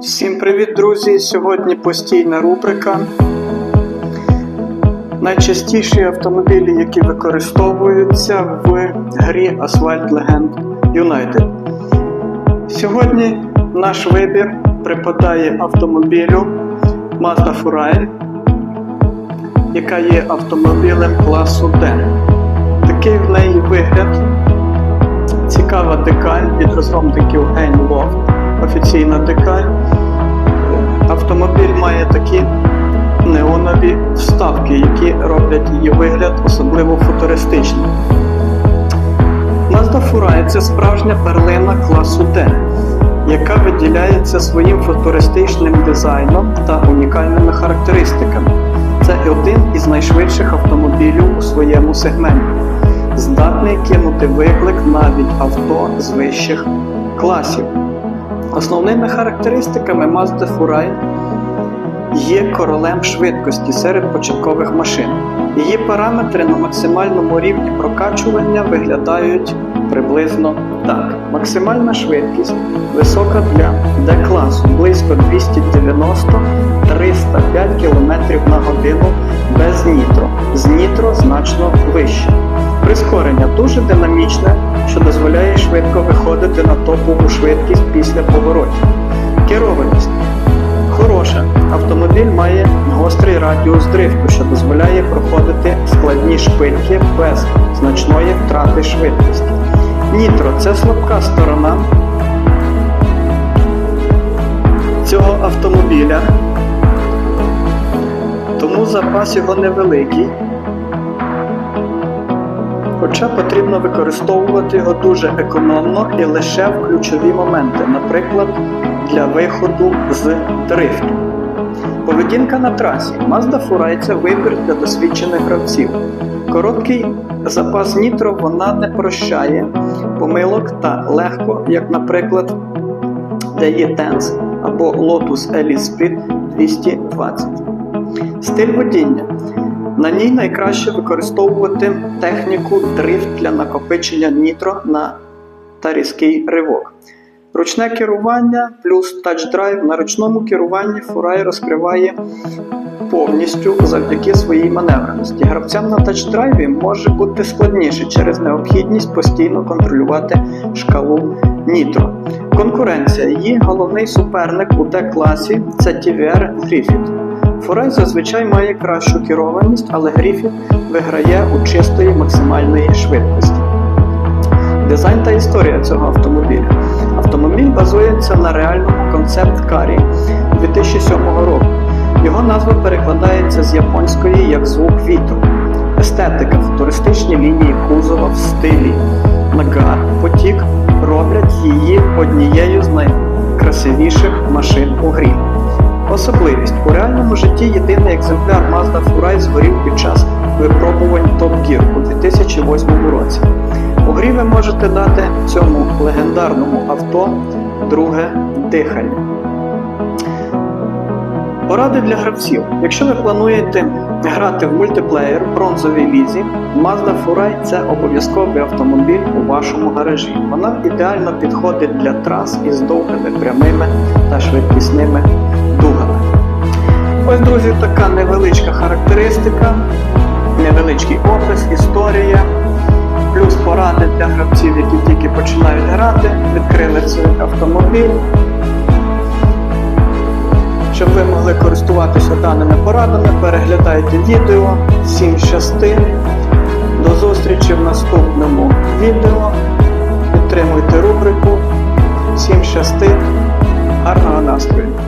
Всім привіт, друзі! Сьогодні постійна рубрика. Найчастіші автомобілі, які використовуються в грі Asphalt Legend United. Сьогодні наш вибір припадає автомобілю Mazda Furaya, яка є автомобілем класу D. Такий в неї вигляд. Цікава декаль від розробників Einloft, офіційна декаль. Автомобіль має такі неонові вставки, які роблять її вигляд особливо футуристичним. Mazda Furaya – це справжня перлина класу D, яка виділяється своїм футуристичним дизайном та унікальними характеристиками. Це один із найшвидших автомобілів у своєму сегменті, здатний кинути виклик навіть авто з вищих класів. Основними характеристиками Mazda Furaya є королем швидкості серед початкових машин. Її параметри на максимальному рівні прокачування виглядають приблизно так. Максимальна швидкість висока для D-класу близько 290-305 км на годину без нітро. З нітро значно вище. Прискорення дуже динамічне, що дозволяє швидко виходити на топову швидкість після поворотів. Керованість хороша. Автомобіль має гострий радіус дрифту, що дозволяє проходити складні шпильки без значної втрати швидкості. Нітро це слабка сторона цього автомобіля, тому запас його невеликий. Хоча потрібно використовувати його дуже економно і лише в ключові моменти, наприклад, для виходу з дрифту. Поведінка на трасі. Mazda Furaya – це вибір для досвідчених гравців. Короткий запас нітро вона не прощає помилок та легко, як, наприклад, DE Tense або Lotus Elite Speed 220. Стиль водіння. На ній найкраще використовувати техніку дрифт для накопичення нітро на та різкий ривок. Ручне керування плюс тач-драйв на ручному керуванні Фурай розкриває повністю завдяки своїй маневреності. Гравцям на тач-драйві може бути складніше через необхідність постійно контролювати шкалу нітро. Конкуренція. Її головний суперник у Д-класі це TVR Griffith. Форель зазвичай має кращу керованість, але Гріфіт виграє у чистої максимальної швидкості. Дизайн та історія цього автомобіля. Автомобіль базується на реальному концепт-карі 2007 року. Його назва перекладається з японської як звук вітру. Естетика, футуристичні лінії кузова в стилі Нагар потік роблять її однією з найкрасивіших машин у грі. Особливість у реальному житті єдиний екземпляр Mazda Furaya згорів під час випробувань Top Gear у 2008 році. У грі ви можете дати цьому легендарному авто друге дихання. Поради для гравців. Якщо ви плануєте грати в мультиплеєр бронзовій лізі, Mazda Furaya – це обов'язковий автомобіль у вашому гаражі. Вона ідеально підходить для трас із довгими прямими та швидкісними ось, друзі, така невеличка характеристика, невеличкий опис, історія, плюс поради для гравців, які тільки починають грати, відкрили цей автомобіль. Щоб ви могли користуватися даними порадами, переглядайте відео, 7 частин. До зустрічі в наступному відео. Підтримуйте рубрику 7 частин. Гарного настрою!